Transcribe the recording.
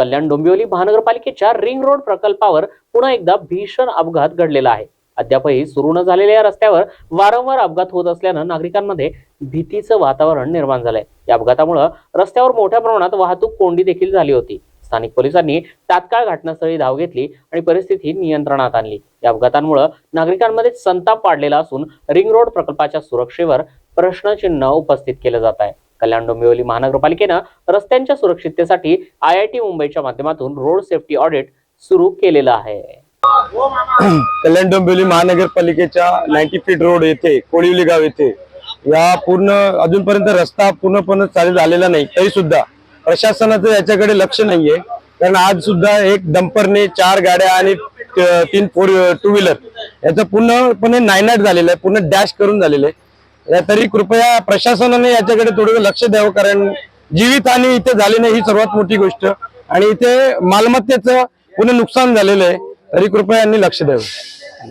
कल्याण डोंबिवली महानगरपालिकेच्या ring road प्रकल्पावर पुन्हा एकदा भीषण अपघात घडलेला आहे. अद्यापही सुरू न झालेल्या या रस्त्यावर वारंवार अपघात होत असल्यानं नागरिकांमध्ये भीतीचं वातावरण निर्माण झालंय. या अपघातामुळं रस्त्यावर मोठ्या प्रमाणात वाहतूक कोंडी देखील झाली होती. स्थानिक पोलिसांनी तात्काळ घटनास्थळी धाव घेतली आणि परिस्थिती नियंत्रणात आणली. या अपघातांमुळे नागरिकांमध्ये संताप वाढलेला असून रिंग रोड प्रकल्पाच्या सुरक्षेवर प्रश्नचिन्ह उपस्थित केलं जात आहे. कल्याण डोंबिवली महानगरपालिकेनं रस्त्यांच्या सुरक्षिततेसाठी आय आय टी मुंबईच्या माध्यमातून रोड सेफ्टी ऑडिट सुरू केलेलं आहे. कल्याण डोंबिवली महानगरपालिकेच्या नाईन्टी फीट रोड येथे कोळिवली गाव येथे या पूर्ण अजूनपर्यंत रस्ता पूर्णपणे चालू झालेला नाही तरी सुद्धा प्रशासनाचं याच्याकडे लक्ष नाहीये. कारण आज सुद्धा एक डंपरने चार गाड्या आणि तीन फोर टू व्हीलर याचं पूर्णपणे नायनाट झालेलं आहे पूर्ण डॅश करून झालेलं आहे. तरी कृपया प्रशासनाने याच्याकडे थोडं लक्ष द्यावं कारण जीवित आणि इथे झाली नाही ही सर्वात मोठी गोष्ट. आणि इथे मालमत्तेचं पूर्ण नुकसान झालेलं आहे. तरी कृपया यांनी लक्ष द्यावं.